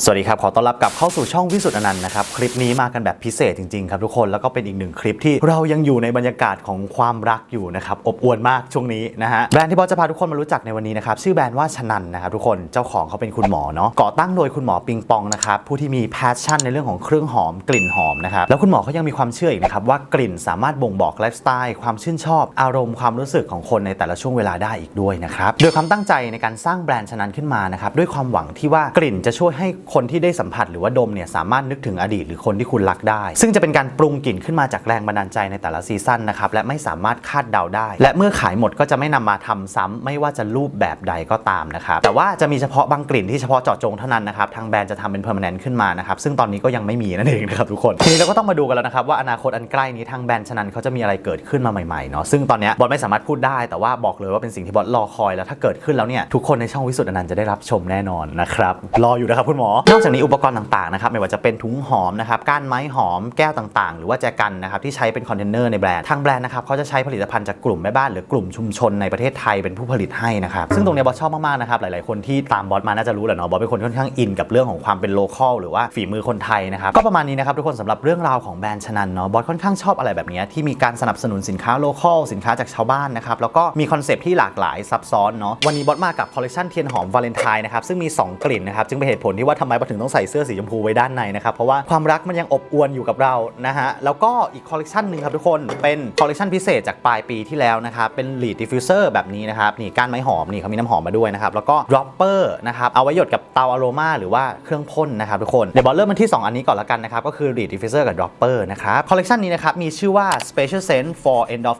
สวัสดีครับ ขอต้อนรับกลับเข้าสู่ช่องวิสุทธ์อนันต์นะครับ คลิปนี้มากันแบบพิเศษจริง ๆ ครับทุกคน แล้วก็เป็นอีกหนึ่งคลิปที่เรายังอยู่ในบรรยากาศของความรักอยู่นะครับ อบอวลมากช่วงนี้นะฮะ แบรนด์ที่บอสจะพาทุกคนมารู้จักในวันนี้นะครับ ชื่อแบรนด์ว่าชนันนะครับทุกคน เจ้าของเขาเป็นคุณหมอเนาะ ก่อตั้งโดยคุณหมอปิงปองนะครับ ผู้ที่มีแพชชั่นในเรื่องของเครื่องหอมกลิ่นหอมนะครับ แล้วคุณหมอเขายังมีความเชื่ออีกนะครับว่ากลิ่นสามารถบ่งบอกไลฟ์สไตล์ความชื่นชอบอารมณ์ความรู้สึกของคนในแต่ละช่วงเวลาได้อีกด้วยนะครับโดยความตั้งใจในการสร้างแบรนด์ชนันขึ้นมานะครับด้วยความหวังที่ว่ากลิ่นจะช่วยให้คนที่ได้สัมผัสหรือว่าดมเนี่ยสามารถนึกถึงอดีตหรือคนที่คุณรักได้ ซึ่งจะเป็นการปรุงกลิ่นขึ้นมาจากแรงบันดาลใจในแต่ละซีซั่นนะครับและไม่สามารถคาดเดาได้ และเมื่อขายหมดก็จะไม่นำมาทำซ้ำไม่ว่าจะรูปแบบใดก็ตามนะครับแต่ว่าจะมีเฉพาะบางกลิ่นที่เฉพาะเจาะจงเท่านั้นนะครับทางแบรนด์จะทำเป็นเพอร์มานแนขึ้นมานะครับซึ่งตอนนี้ก็ยังไม่มีนั่นเองนะครับทุกคนทีนี้เราก็ต้องมาดูกันแล้วนะครับว่าอนาคตอันใกล้นี้ทางแบรนด์ชนันเขาจะมีอะไรเกิดขึ้นมาใหม่ๆเนาะซึ่งตอนนี้บอสไม่สามารถพูดได้ แต่ว่าบอกเลยว่าเป็นสิ่งที่บอสรอคอยแล้วถ้าเกิดขึ้นแล้วเนี่ยทุกคนในช่องวิสุทธ์อนันต์จะได้รับชมแน่นอนนะครับรออยู่นะครับคุณหมอนอกจากนี้อุปกรณ์ต่างๆนะครับไม่ว่าจะเป็นถุงหอมนะครับก้านไม้หอมแก้วต่างๆ หรือว่าแจกันนะครับที่ใช้เป็นคอนเทนเนอร์ในแบรนด์ทางแบรนด์นะครับเขาจะใช้ผลิตภัณฑ์จากกลุ่มแม่บ้านหรือกลุ่มชุมชนในประเทศไทยเป็นผู้ผลิตให้นะครับซึ่งตรงนี้บอสชอบมากๆนะครับหลายๆคนที่ตามบอสมาน่าจะรู้แหละเนาะบอสเป็นคนค่อนข้างอินกับเรื่องของความเป็นโลคอลหรือว่าฝีมือคนไทยนะครับก็ประมาณนี้นะครับทุกคนสำหรับเรื่องราวของแบรนด์ชนันเนาะบอสค่อนข้างชอบอะไรแบบนี้ที่มีการสนับสนุนสินค้าโลคอลสินค้าจากชาวบ้านนะครับแล้วก็มีคอนเซปที่หลากหลายซับซ้อนเนาะวันนี้บอสมากับคอลเลคชันเทียนหอมวาเลนไทน์นะครับซึ่งมี 2 กลิ่นนะครับจึงเป็นเหตุผลที่ว่าทำไมบอสถึงต้องใส่เสื้อสีชมพูไว้ด้านในนะครับเพราะว่าความรักมันยังอบอวลอยู่กับเรานะฮะแล้วก็อีกคอลเลคชันหนึ่งครับทุกคนเป็นคอลเลคชันพิเศษจากปลายปีที่แล้วนะครับเป็น lead diffuser แบบนี้นะครับนี่ก้านไม้หอมนี่เขามีน้ำหอมมาด้วยนะครับแล้วก็ dropper นะครับเอาไว้หยดกับเตาอโรมาหรือว่าเครื่องพ่นนะครับทุกคนเดี๋ยวบอสเริ่มมันที่ 2 อันนี้ก่อนละกันนะครับก็คือ lead diffuser กับ dropper นะครับคอลเลคชันนี้นะครับมีชื่อว่า special scent for end of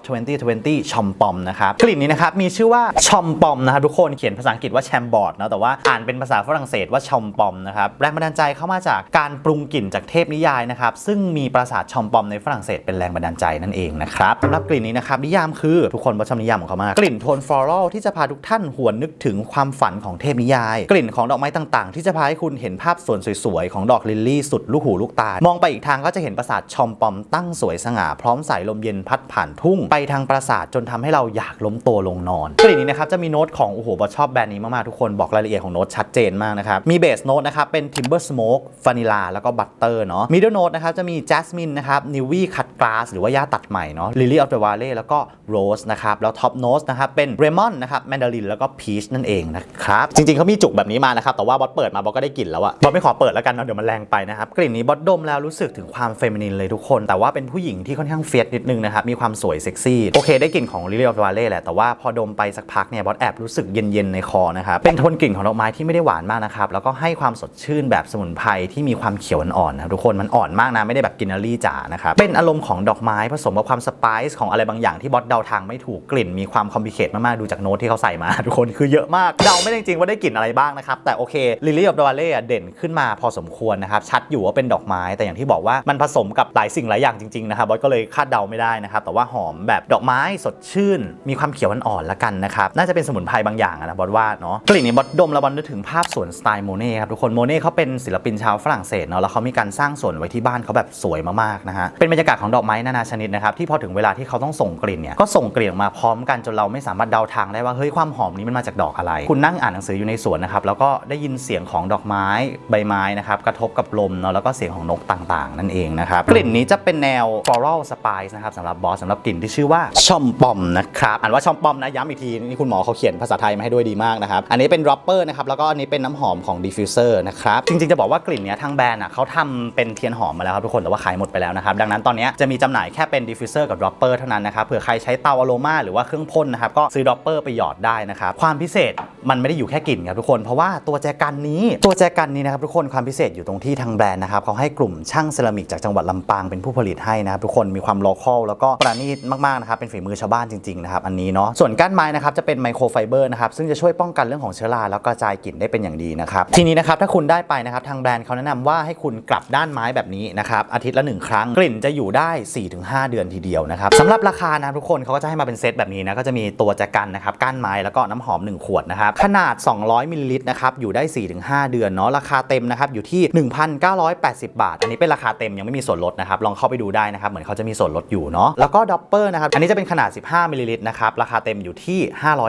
2020ชอมปอมนะครับกลิ่นนี้นะครับมีชื่อว่าชอมปอมนะครับทุกคนเขียนภาษาอังกฤษว่าแชมบอร์ดนะแต่ว่าอ่านเป็นภาษาฝรั่งเศสว่าชอมปอมนะครับแรงบันดาลใจเข้ามาจากการปรุงกลิ่นจากเทพนิยายนะครับซึ่งมีปราสาทชอมปอมในฝรั่งเศสเป็นแรงบันดาลใจนั่นเองนะครับสำหรับกลิ่นนี้นะครับนิยามคือทุกคนว่าชอบนิยามของเขามากกลิ่นโทนฟลอรัลที่จะพาทุกท่านหวนนึกถึงความฝันของเทพนิยาย กลิ่นของดอกไม้ต่างๆ ที่จะพาให้คุณเห็นภาพสวนสวยๆของดอกลิลลี่สุดลูกหูลูกตามองไปอีกทางก็จะเห็นปราสาทชอมปอมตั้งสวยสง่าพร้อมสายลมเย็นพัดผ่านทุ่งไปทางปราสาทจนทำให้เราอยากล้มตัวลงนอนกลิ่นนี้นะครับจะมีโน้ตของโอ้โหบอชอบแบรนด์นี้มากๆทุกคนบอกรายละเอียดของโน้ตชัดเจนมากนะครับมีเบสโน้ตนะครับับเป็น timber smoke วานิลาแล้วก็บัตเตอร์เนาะมิดเดิลโน้ตนะครับจะมี jasmine นะครับนิววี่คัดกลาสหรือว่าหญ้าตัดใหม่เนาะ lily of the valley แล้วก็ rose นะครับแล้วท็อปโน้ตนะครับเป็น lemon นะครับแมนดารินแล้วก็ peach นั่นเองนะครับจริงๆเขามีจุกแบบนี้มานะครับแต่ว่าบอสเปิดมาบอสก็ได้กลิ่นแล้วอะบอสไม่ขอเปิดแล้วกันเนาะเดี๋ยวมันแรงไปนะครับกลิ่นนี้บอสดมแล้วรู้สึกถึงความเฟมินินเลยทุกคน แต่ว่าเป็นผู้หญิงที่ค่อนข้างเฟียสนิดนึงนะครับมีความสวยเซ็กซี่โอเคได้กลิ่นของ lily of the valley แหละแต่ว่าพอดมไปสักพักเนี่ยบอสแอบรู้สึกเย็นๆในคอนะครับเป็นโทนกลิ่นของดอกไม้ที่ไม่ได้หวานมากนะครับแล้วก็ให้ความสดชื่นแบบสมุนไพรที่มีความเขียวอ่อนๆนะทุกคนมันอ่อนมากนะไม่ได้แบบกินนารีจ๋านะครับเป็นอารมณ์ของดอกไม้ผสมกับความสไปซ์ของอะไรบางอย่างที่บอสเดาทางไม่ถูกกลิ่นมีความคอมพิเคทมากๆดูจากโน้ตที่เขาใส่มา ทุกคนคือเยอะมากเดาไม่ได้จริงๆว่าได้กลิ่นอะไรบ้างนะครับแต่โอเคลิลลี่กับดวาเล่เด่นขึ้นมาพอสมควรนะครับชัดอยู่ว่าเป็นดอกไม้แต่อย่างที่บอกว่ามันผสมกับหลายสิ่งหลายอย่างจริงๆนะครับบอสก็เลยคาดเดาไม่ได้นะครับแต่ว่าหอมแบบดอกไม้สดชื่น มีความเขียวอ่อนๆละกันนะครับน่าจะเป็นสมุนไพรบางอย่างนะบอสว่าเนาะกลิ่นนี้บอสดมแล้วบอสนึกถึงภาพสวนสไตล์โมเน่ครับทุกคนโมเน่เขาเป็นศิลปินชาวฝรั่งเศสเนาะแล้วเขามีการสร้างสวนไว้ที่บ้านเขาแบบสวยมากๆนะฮะเป็นบรรยากาศของดอกไม้นานาชนิดนะครับที่พอถึงเวลาที่เขาต้องส่งกลิ่นเนี่ยก็ส่งกลิ่นออกมาพร้อมกันจนเราไม่สามารถเดาทางได้ว่าเฮ้ยความหอมนี้มันมาจากดอกอะไร คุณนั่งอ่านหนังสืออยู่ในสวนนะครับแล้วก็ได้ยินเสียงของดอกไม้ใบไม้นะครับกระทบกับลมเนาะแล้วก็เสียงของนกต่างๆ นั่นเองนะครับกลิ่นนี้จะเป็นแนว floral spice นะครับสำหรับบอสสำหรับกลิ่นที่ชื่อว่าชอมปอมนะครับอ่านว่าชอมปอมนะย้ำอีกทีนี่คุณหมอเขาเขียนภาษาไทยมาให้ด้วยดีมากนะครับอันนี้เป็น dropper นะครับแล้วก็อันนี้เป็นน้ำหอมของ diffuser นะครับ จริงๆ จะบอกว่ากลิ่นเนี้ยทางแบรนด์อะเขาทำเป็นเทียนหอมมาแล้วครับทุกคนแต่ว่าขายหมดไปแล้วนะครับ ดังนั้นตอนนี้จะมีจำหน่ายแค่เป็น diffuser กับ dropper เท่านั้นนะครับเผื่อใครใช้เตาอะโรมาหรือว่าเครื่องพ่นนะครับก็ซื้อ dropper ไปหยอดได้นะครับความพิเศษมันไม่ได้อยู่แค่กลิ่นครับทุกคนเพราะว่าตัวแจกันนี้ตัวแจกันนี้นะครับทุกคนความพิเศษอยู่ตรงที่ทางแบรนด์นะครับเขาให้กลุ่มช่างเซรามิกจากจังหวัดลำปางเป็นผู้ผลิตให้นะครับทุกคนมีความโลคอลแล้วก็ประณีตมากๆนะครับเป็นฝีมือชาวบ้านจริงๆนะครับอันนี้เนาะส่วนก้านไม้นะครับจะเป็นไมโครไฟเบอร์นะครับซึ่งจะช่วยป้องกันเรื่องของเชื้อราแล้วกระจายกลิ่นได้เป็นอย่างดีนะครับทีนี้นะครับถ้าคุณได้ไปนะครับทางแบรนด์เขาแนะนำว่าให้คุณกลับด้านไม้แบบนี้นะครับอาทิตย์ละหนึ่งครั้งกลิ่นจะอยู่ได้ 4-5 เดือนทีเดียวนะครับสำหรับราคานะทุกคนเขาก็จะให้มาเป็นเซตแบบนี้นะก็จะมีตัวแจกันนะครับก้านไม้แล้วก็น้ำหอม 1 ขวดนะครับขนาด 200มิลลิลิตรนะครับอยู่ได้ 4-5 เดือนเนาะราคาเต็มนะครับอยู่ที่ 1,980 บาท อันนี้เป็นราคาเต็มยังไม่มีส่วนลดนะครับลองเข้าไปดูได้นะครับเหมือนเขาจะมีส่วนลดอยู่เนาะแล้วก็ดอปเปอร์นะครับอันนี้จะเป็นขนาด 15มิลลิลิตรนะครับราคาเต็มอยู่ที่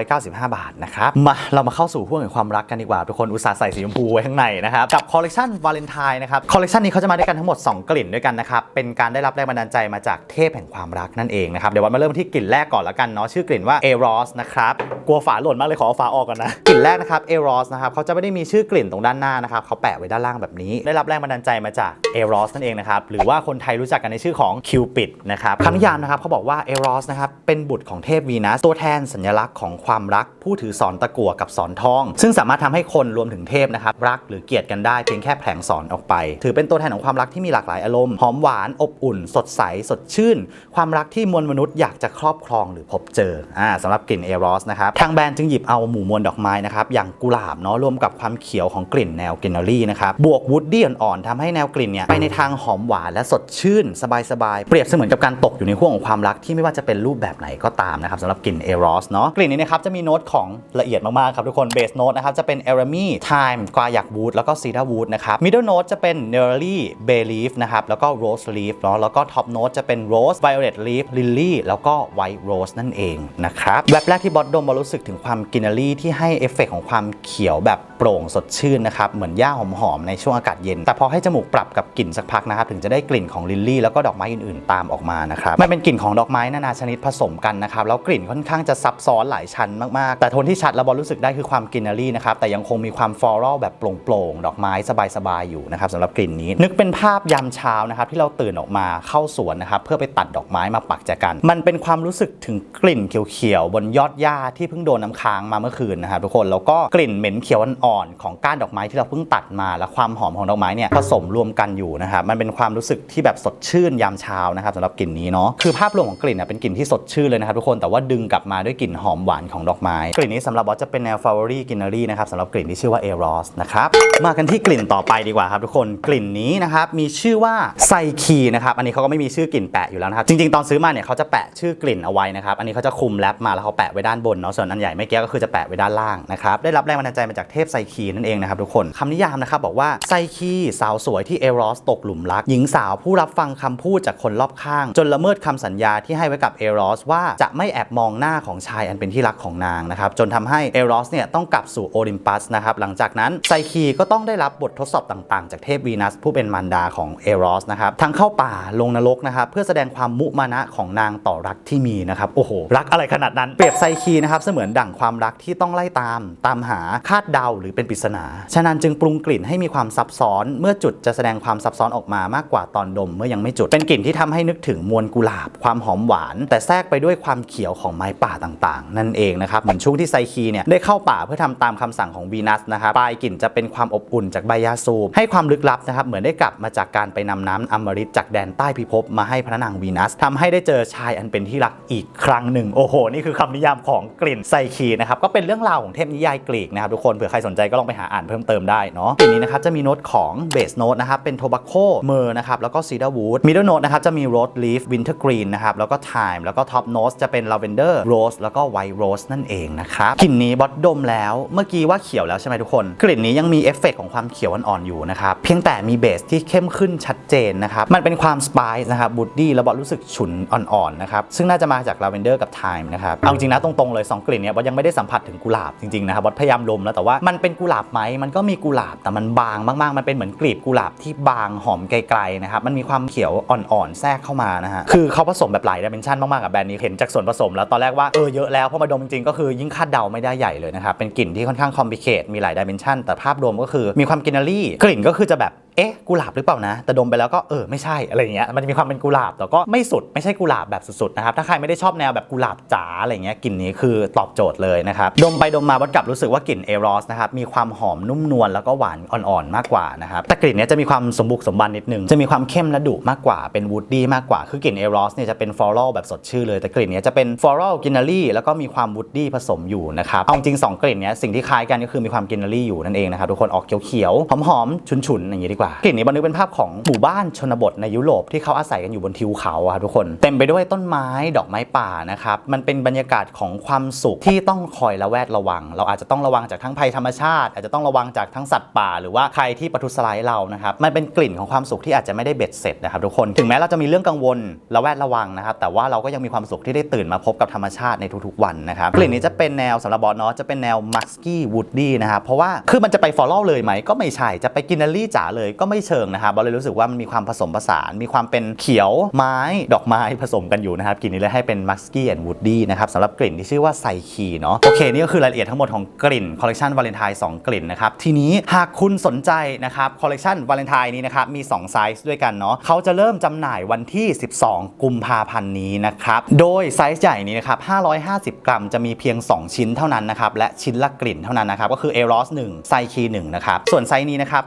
595 บาทนะครับมาเรามาเข้าสู่ห่วงแห่งความรักกันดีกว่าทุกคนอุตส่าห์ใส่สีชมพูไว้ข้างในนะครับกับคอลเลกชันวาเลนไทน์นะครับคอลเลกชันนี้เขาจะมาด้วยกันทั้งหมด 2 กลิ่นด้วยกันนะครับเป็นการได้รับแรงบันดาลใจมาจากเทพแห่งความรักนั่นเองนะครับเดี๋ยววันมาเริ่มที่กลิ่นแรกก่อนละกันเนาะชื่อกลิ่นว่า Eros นะครับกลัวฝาหล่นมากเลยขอเอาฝาออกก่อนนะกลิ่นแรกนะครับ Eros นะครับเขาจะไม่ได้มีชื่อกลิ่นตรงด้านหน้านะครับเขาแปะไว้ด้านล่างแบบนี้ ได้รับแรงบันดาลใจมาจาก Eros นั่นเองนะครับหรือว่าคนไทยรู้จักกันในชื่อของ Cupid นะครับคำนิยามนะครับเขาบอกว่า Eros นะครับเป็นบุตรของเทพวีนัสตัวแทนสัญลักษณ์ของความรักผู้ถือสอนตะกั่วกับสอนทอง ซึ่งสามารถทำให้คนรวมถึงเทพนะครับรักหรือเกลียดกันได้เพียงแค่แผลงสอนออกไป ถือเป็นตัวแทนของความรักที่มีหลากหลายอารมณ์หอมหวานอบอุ่น สดใสสดชื่น ความรักที่มวลมนุษย์อยากจะครอบครองหรือพบเจออ่าสำหรับกลิ่นเอรอสนะครับทางแบรนด์จึงหยิบเอาหมู่มวลดอกไม้นะครับอย่างกุหลาบเนาะรวมกับความเขียวของกลิ่นแนวกรีนนอรี่นะครับบวกวูดดี้อ่อนๆทำให้แนวกลิ่นเนี่ยไปในทางหอมหวานและสดชื่น สบายๆ เปรียบเสมือนกับการตกอยู่ในห่วงของความรักที่ไม่ว่าจะเป็นรูปแบบไหนก็ตามนะครับสำหรับกลิ่นเอรอสเนาะกลิ่นนี้นะครับจะมีโน้ตของละเอียดมากๆครับทุกคนเบสโน้ตนะครับจะเป็นเอรามีไทม์กวายักวูดแล้วก็ซีดาวูดนะครับมิดเดิลโน้ตจะเป็นเนอร์ลี่เบลีฟนะครับ แล้วก็โรสลีฟเนาะแล้วก็ท็อปโน้ตจะเป็นโรสไวโอเลตลีฟลิลลี่แล้วก็ไวท์โรสนั่นเองนะครับแบบแรกที่บอสดมบอสรู้สึกถึงความกินเนอรี่ที่ให้เอฟเฟกต์ของความเขียวแบบ โปร่งสดชื่นนะครับเหมือนหญ้าหอมๆในช่วงอากาศเย็น แต่พอให้จมูกปรับกับกลิ่นสักพักนะครับถึงจะได้กลิ่นของลิลลี่แล้วก็ดอกไม้อื่นๆ ตามออกมานะครับมันเป็นกลิ่นของดอกไม้นานาชนิดผสมกันนะครับแล้วกลิ่นค่อนข้างจะซับซ้อนหลายชั้นมากๆ แต่โทนที่ชัดแล้วบอสรู้สึกได้คือความกินนอรี่นะครับแต่ยังคงมีความฟลอรัลแบบโปร่งๆดอกไม้สบายๆอยู่นะครับสำหรับกลิ่นนี้ นึกเป็นภาพยามเช้านะครับที่เราตื่นออกมาเข้าสวนนะครับเพื่อไปตัดดอกไม้มาปักแจกัน มันเป็นความรู้สึกถึงกลิ่นเขียวๆบนยอดหญ้าที่เพิ่งโดนน้าค้างมาเมื่อคืนนะครับทุกคนแล้วก็กลิ่นเหม็นเขียวอ่อนๆของก้านดอกไม้ที่เราเพิ่งตัดมา และความหอมของดอกไม้เนี่ยผสมรวมกันอยู่นะครับมันเป็นความรู้สึกที่แบบสดชื่นยามเช้านะครับสำหรับกลิ่นนี้เนาะคือภาพรวมของกลิ่นเนี่ยเป็นกลิ่นที่สดชื่นเลยนะครับทุกคนแต่ว่าดึงกลับมาด้วยกลิ่นหอมหวานของดอกไม้กลิ่นนี้สำหรับบอสจะเป็นแนวฟาวอรี่กินเนอรี่นะครับสำหรับกลิ่นที่ชื่อว่าเอรอสนะครับมากันที่กลิ่นต่อไปดีกว่าครับทุกคนกลิ่นนี้นะครับมีชื่อว่าไซคีนะครับอันนี้เขาก็ไม่มีชื่อกลิ่นแปะอยู่แล้วนะครับจริงๆตอนซื้อมาเนี่ยเขาจะแปะชื่อกลิ่นเอาไว้นะครับอันนี้เขาจะคุมแรปมาแล้วเขาแปะไว้ด้านบนเนาะส่วนอันใหญ่ไม่แก้ก็คือจะแปะไว้ด้านล่างนะครับได้รับแรงบันดาลใจมาจากเทพไซคีนั่นเองนะครับทุกคนคำนิยามนะครับบอกว่าไซคีสาวสวยที่เอรอสตกหลุมรัก หญิงสาวผู้รับฟังคำพูดจากคนรอบข้าง จนละเมิดคำสัญญาที่ให้ไว้กับเอรอสว่าจะไม่แอบมองหน้าของชายอันเป็นที่รักของนางนะครับจนทำให้เอรอสเนี่ยต้องกลับสู่โอลิมปัสนะครับหลังจากนั้นไซคีก็ต้องได้รับบททดสอบต่างๆ จากเทพวีนัสผู้เป็นมารดาของเอรอสนะครับทั้งเข้าป่าลงนรกนะครับเพื่อแสดงความมุมานะของนางต่อรักที่มีนะครับโอ้โหรักอะไรขนาดนั้นเปรียบไซคีนะครับเสมือนดั่งความรักที่ต้องไล่ตาม ตามหาคาดเดาหรือเป็นปริศนา ฉะนั้นจึงปรุงกลิ่นให้มีความซับซ้อน เมื่อจุดจะแสดงความซับซ้อนออกมามากกว่าตอนดมเมื่อยังไม่จุด เป็นกลิ่นที่ทำให้นึกถึงมวลกุหลาบ ความหอมหวาน แต่แทรกไปด้วยความเขียวของไม้ป่าต่างๆ นั่นเองนะครับ เหมือนช่วงที่ไซคีเนี่ยได้เข้าป่าเพื่อทำตามคำสั่งของวีนัสนะครับปลายกลิ่นจะเป็นความอบอุ่นจากใบยาสูบให้ความลึกลับนะครับเหมือนได้กลับมาจากการไปนำน้ำอมฤตจากแดนใต้พิภพมาให้พระนางวีนัสทำให้ได้เจอชายอันเป็นที่รักอีกครั้งหนึ่งโอ้โหนี่คือคำนิยามของกลิ่นไซคีนะครับก็เป็นเรื่องราวของเทพนิยายกรีกนะครับทุกคนเผื่อใครสนใจก็ลองไปหาอ่านเพิ่มเติมได้เนาะกลิ่นนี้นะครับจะมีโน้ตของเบสโน้ตนะครับเป็นโทบาโคเมอร์นะครับแล้วก็ซีดาร์วูดมิดเดิลโน้ตนะครับจะมีโรสลีฟวินเทอร์กรีนนะครับแล้วก็ไทม์แล้วก็ท็อปโน้ตจะเป็นลาเวนเดอร์โรสแล้วก็ไวท์โรสนั่นเองนะครับกลิ่นนี้บอสดมแล้วเมื่อกี้ว่าเขียวแล้วใช่ไหมทุกคน กลิ่นนี้ยังมีเอฟเฟกต์ของความเขียวอ่อนๆอยู่นะครับเพียงแต่มีเบสที่เข้มขึ้นชัดเจนนะครับมันเป็นความสปซ์นะครับบูดดี้แล้วบอสรู้สึกฉุนอ่อนๆนะครับซึ่งน่าจะมาจากลาเวนเดอร์กับไทม์นะครับเอาจริงนะตรงๆเลยสองกลิ่นเนี้ยบอสยังไม่ได้สัมผัสถึงกุหลาบจริงๆนะครับบอสพยายามดมแล้วแต่ว่ามันเป็นกุหลาบไหมมันก็มีกุหลาบแต่มันบางมากๆ มันเป็นเหมือนกลีบกุหลาบที่บางหอมไกลๆนะครับมันมีความเขียวอ่อนๆแทรกเข้ามานะฮะคือเขาผสมแบบหลายดิเมนชันมากๆกับแบรนด์นี้เห็นจากส่วนผสมแล้วตอนแรกว่าเออเยอะแล้วพอมาดมจริงๆก็คือยิ่งคาดเดาไม่ได้ใหญ่เลยนะครับเป็นกลิ่นที่ค่อนข้างคอมพิเคทมีหลายดิเมนชันแต่ภาพรวมก็คือมีความกินนารี่กลิ่นก็คือจะแบบ เอ๊ะกุหลาบหรือเปล่านะ แต่ดมไปแล้วก็เออไม่ใช่อะไรเงี้ยมันจะมีความเป็นกุหลาบแต่ก็ไม่สุดไม่ใช่กุหลาบแบบสุดๆนะครับถ้าใครไม่ได้ชอบแนวแบบกุหลาบจ๋าอะไรเงี้ยกลิ่นนี้คือตอบโจทย์เลยนะครับดมไปดมมาวัดกลับรู้สึกว่ากลิ่นเอรอสนะครับมีความหอมนุ่มนวลแล้วก็หวานอ่อนๆมากกว่านะครับแต่กลิ่นนี้จะมีความสมบุกสมบันนิดนึงจะมีความเข้มและดุมากกว่าเป็นวูดดี้มากกว่าคือกลิ่นเอรอสเนี่ยจะเป็นฟลอรัลแบบสดชื่นเลยแต่กลิ่นนี้จะเป็นฟลอรัลกินนารี่แล้วก็มีความวูดดี้ผสมอยู่นะครับเอาจริงสองกลิ่นนี้สิ่งที่คล้ายกันก็คือมีความกินนารี่อยู่นั่นเองนะครับทุกคนออกเขียวๆหอมๆฉุนๆอย่างนี้ดีกว่าว่ากลิ่นนี้บันทึกเป็นภาพของหมู่บ้านชนบทในยุโรปที่เขาอาศัยกันอยู่บนทิวเขาครับทุกคนเต็มไปด้วยต้นไม้ดอกไม้ป่านะครับมันเป็นบรรยากาศของความสุขที่ต้องคอยระแวดระวัง เราอาจจะต้องระวังจากทั้งภัยธรรมชาติ อาจจะต้องระวังจากทั้งสัตว์ป่า หรือว่าใครที่ประทุษร้ายเรานะครับมันเป็นกลิ่นของความสุขที่อาจจะไม่ได้เบ็ดเสร็จนะครับทุกคนถึงแม้เราจะมีเรื่องกังวลระแวดระวังนะครับแต่ว่าเราก็ยังมีความสุขที่ได้ตื่นมาพบกับธรรมชาติในทุกๆวันนะครับกลิ่นนี้จะเป็นแนวสำหรับบอสเนาะจะเป็นแนวมัสกี้วูดดี้นะครับเพราะว่าคือมันจะไปฟอลโล่เลยไหมก็ไม่ใช่จะไปกินนารี่จ๋าเลยก็ไม่เชิงนะครับบอสเลยรู้สึกว่ามันมีความผสมผสาน มีความเป็นเขียวไม้ดอกไม้ผสมกันอยู่นะครับกลิ่นนี้เลยให้เป็นมัสกี้แอนด์วูดดี้นะครับสำหรับกลิ่นที่ชื่อว่าไซคีเนาะโอเคนี่ก็คือรายละเอียดทั้งหมดของกลิ่นคอลเลคชันวาเลนไทน์2กลิ่นนะครับทีนี้หากคุณสนใจนะครับคอลเลคชันวาเลนไทน์นี้นะครับมี2ไซส์ด้วยกันเนาะเขาจะเริ่มจำหน่ายวันที่ 12 กุมภาพันธ์นี้นะครับโดยไซส์ใหญ่นี้นะครับ550 กรัมจะมีเพียง 2 ชิ้นเท่านั้นนะครับและชิ้นละกลิ่นเท่านั้นนะครับก็คือเอรอส1ไซคี1นะครับส่วนไซส์นี้นะครับ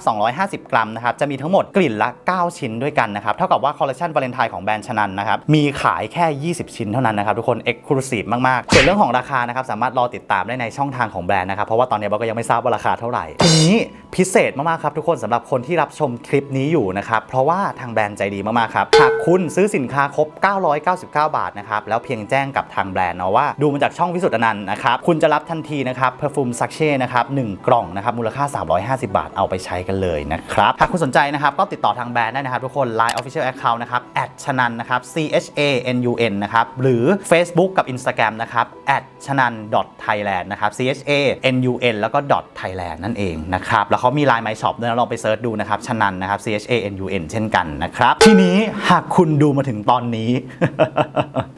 250 กรัมนะครับจะมีทั้งหมดกลิ่นละ 9 ชิ้นด้วยกันนะครับเท่ากับว่าคอลเลคชันวาเลนไทน์ของแบรนด์ชนันนะครับมีขายแค่ 20 ชิ้นเท่านั้นนะครับทุกคนเอ็กซ์คลูซีฟมากๆส่วนเรื่องของราคานะครับสามารถรอติดตามได้ในช่องทางของแบรนด์นะครับเพราะว่าตอนนี้เราก็ยังไม่ทราบว่าราคาเท่าไหร่ทีนี้พิเศษมากๆครับทุกคนสำหรับคนที่รับชมคลิปนี้อยู่นะครับเพราะว่าทางแบรนด์ใจดีมากๆครับหากคุณซื้อสินค้าครบ 999 บาทนะครับแล้วเพียงแจ้งกับทางแบรนด์เนาะว่าดูมาจากช่องวิสุทธ์อนันต์นะครับคุณจะรับทันทีนะครับเพอร์ฟูมซักเช่นะครับหนึ่งกล่องนะครับมูลค่า 350 บาทเอาไปใช้กันเลยนะครับากคุณสนใจนะครับ ก็ติดต่อทางแบรนด์ได้นะครับทุกคน Line Official Account นะครับแอดชนันนะครับ C H A N U N นะครับ หรือ Facebook กับ Instagram นะครับแอดชนัน .thailand นะครับ C H A N U N แล้วก็ .thailand นั่นเองนะครับ แล้วเขามี Line My Shop ด้วยนะลองไปเซิร์ชดูนะครับชนันนะครับ C H A N U N เช่นกันนะครับ ทีนี้หากคุณดูมาถึงตอนนี้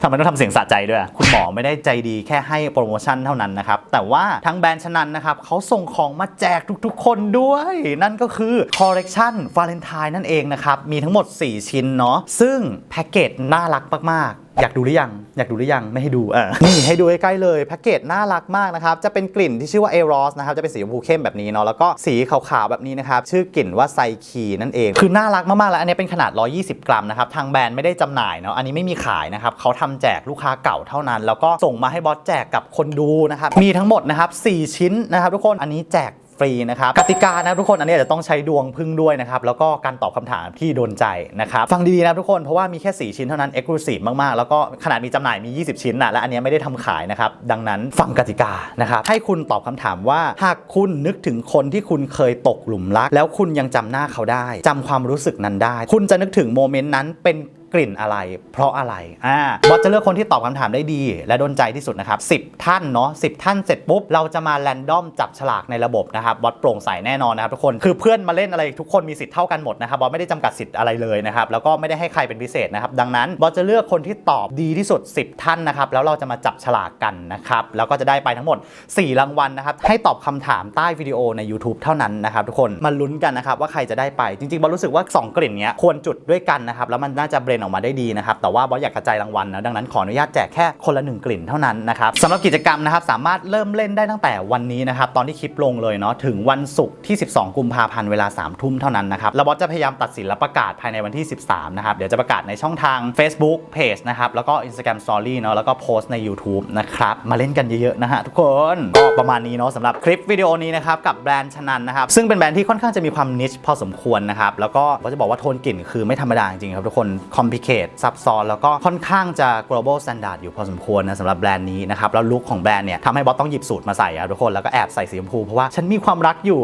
ทำไมต้องทำเสียงสะใจด้วย คุณหมอไม่ได้ใจดีแค่ให้โปรโมชั่นเท่านั้นนะครับ แต่ว่าทางแบรนด์ชนันนะครับเขาส่งของมาแจกทุกๆ คนด้วย นั่นก็คือคอลเลกชันวาเลนไทน์นั่นเองนะครับ มีทั้งหมด 4 ชิ้นเนาะซึ่งแพ็กเกจน่ารักมากๆ อยากดูหรือยัง อยากดูหรือยังไม่ให้ดูอะนี่ให้ดูใกล้ๆเลยแพ็กเกจน่ารักมากนะครับ จะเป็นกลิ่นที่ชื่อว่าเอรอสนะครับ จะเป็นสีชมพูเข้มแบบนี้เนาะแล้วก็สีขาวๆแบบนี้นะครับ ชื่อกลิ่นว่าไซคีนั่นเอง คือน่ารักมากๆ แล้วอันนี้เป็นขนาด 120 กรัมนะครับ ทางแบรนด์ไม่ได้จำหน่ายเนาะอันนี้ไม่มีขายนะครับเขาทำแจกลูกค้าเก่าเท่านั้น แล้วก็ส่งมาให้บอสแจกกับคนดูนะครับมีทั้งหมดนะครับ4ชิ้นนะครับทุกคนอันนี้แจก ฟรีนะครับกติกานะทุกคนอันนี้จะต้องใช้ดวงพึ่งด้วยนะครับแล้วก็การตอบคำถามที่โดนใจนะครับฟังดีๆนะทุกคนเพราะว่ามีแค่ 4 ชิ้นเท่านั้น Exclusive มากๆ แล้วก็ขนาดมีจำหน่ายมี 20 ชิ้นนะและอันนี้ไม่ได้ทำขายนะครับดังนั้นฟังกติกานะครับให้คุณตอบคำถามว่าหากคุณนึกถึงคนที่คุณเคยตกหลุมรัก แล้วคุณยังจำหน้าเขาได้จำความรู้สึกนั้นได้ คุณจะนึกถึงโมเมนต์นั้นเป็น กลิ่นอะไร เพราะอะไรอ่าบอสจะเลือกคนที่ตอบคำถามได้ดี และโดนใจที่สุดนะครับ10ท่านเนาะ10ท่านเสร็จปุ๊บ เราจะมาแรนดอมจับฉลากในระบบนะครับบอสโปร่งใสแน่นอนนะครับทุกคนคือเพื่อนมาเล่นอะไรทุกคนมีสิทธิ์เท่ากันหมดนะครับบอสไม่ได้จำกัดสิทธิ์อะไรเลยนะครับแล้วก็ไม่ได้ให้ใครเป็นพิเศษนะครับดังนั้นบอสจะเลือกคนที่ตอบดีที่สุด 10 ท่านนะครับแล้วเราจะมาจับฉลากกันนะครับแล้วก็จะได้ไปทั้งหมด 4 รางวัลนะครับให้ตอบคำถามใต้วิดีโอใน YouTube เท่านั้นนะครับทุกคนมาลุ้นกันนะครับว่าใครจะได้ไปจริงๆบอสรู้สึกว่า 2 กลิ่นเนี้ยควรจุดด้วยกันนะครับแล้วมันน่าจะเบรนออกมาได้ดีนะครับ แต่ว่าบอสอยากกระจายรางวัลนะดังนั้นขออนุญาตแจกแค่คนละ 1 กลิ่นเท่านั้นนะครับสำหรับกิจกรรมนะครับสามารถเริ่มเล่นได้ตั้งแต่วันนี้นะครับตอนที่คลิปลงเลยเนาะถึงวันศุกร์ที่ 12 กุมภาพันธ์เวลา3ทุ่มเท่านั้นนะครับแล้วบอสจะพยายามตัดสินและประกาศภายในวันที่ 13นะครับเดี๋ยวจะประกาศในช่องทาง Facebook Page นะครับแล้วก็ Instagram Story เนาะแล้วก็โพสต์ใน YouTube นะครับมาเล่นกันเยอะๆนะฮะทุกคนก็ประมาณนี้เนาะสำหรับคลิปวิดีโอนี้นะครับกับแบรนด์ชนันนะครับซึ่งเป็นแบรนด์ที่ค่อนข้างจะมีความนิชพอสมควรนะครับแล้วก็ก็จะบอกว่าโทนกลิ่นคือไม่ธรรมดาจริงๆครับทุกคนพิเศษซับซ้อนแล้วก็ค่อนข้างจะ global standard อยู่พอสมควรนะสำหรับแบรนด์นี้นะครับแล้วลุคของแบรนด์เนี่ยทำให้บอสต้องหยิบสูตรมาใส่อะทุกคนแล้วก็แอบใส่สีชมพูเพราะว่าฉันมีความรักอยู่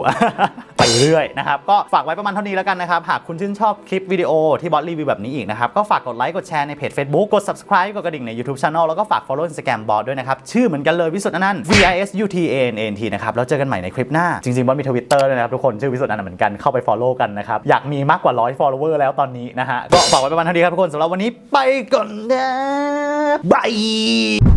เรื่อยนะครับ ก็ฝากไว้ประมาณเท่านี้แล้วกันนะครับ หากคุณชื่นชอบคลิปวิดีโอที่บอสรีวิวแบบนี้อีกนะครับ ก็ฝากกดไลค์กดแชร์ในเพจ Facebook กด subscribe กดกระดิ่งใน YouTube Channel แล้วก็ฝาก follow Instagram บอสด้วยนะครับ ชื่อเหมือนกันเลยวิสุทธ์อนันต์ V I S U T A N N T นะครับแล้วเจอกันใหม่ในคลิปหน้าจริงๆบอสมีทวิตเตอร์ด้วยนะครับทุกคนชื่อวิสุทธ์อนันต์เหมือนกันเข้าไป follow กันนะครับอยากมีมากกว่า100 follower แล้วตอนนี้นะฮะก็ฝากไว้ประมาณเท่านี้ครับทุกคนสำหรับวันนี้ไปก่อนนะบาย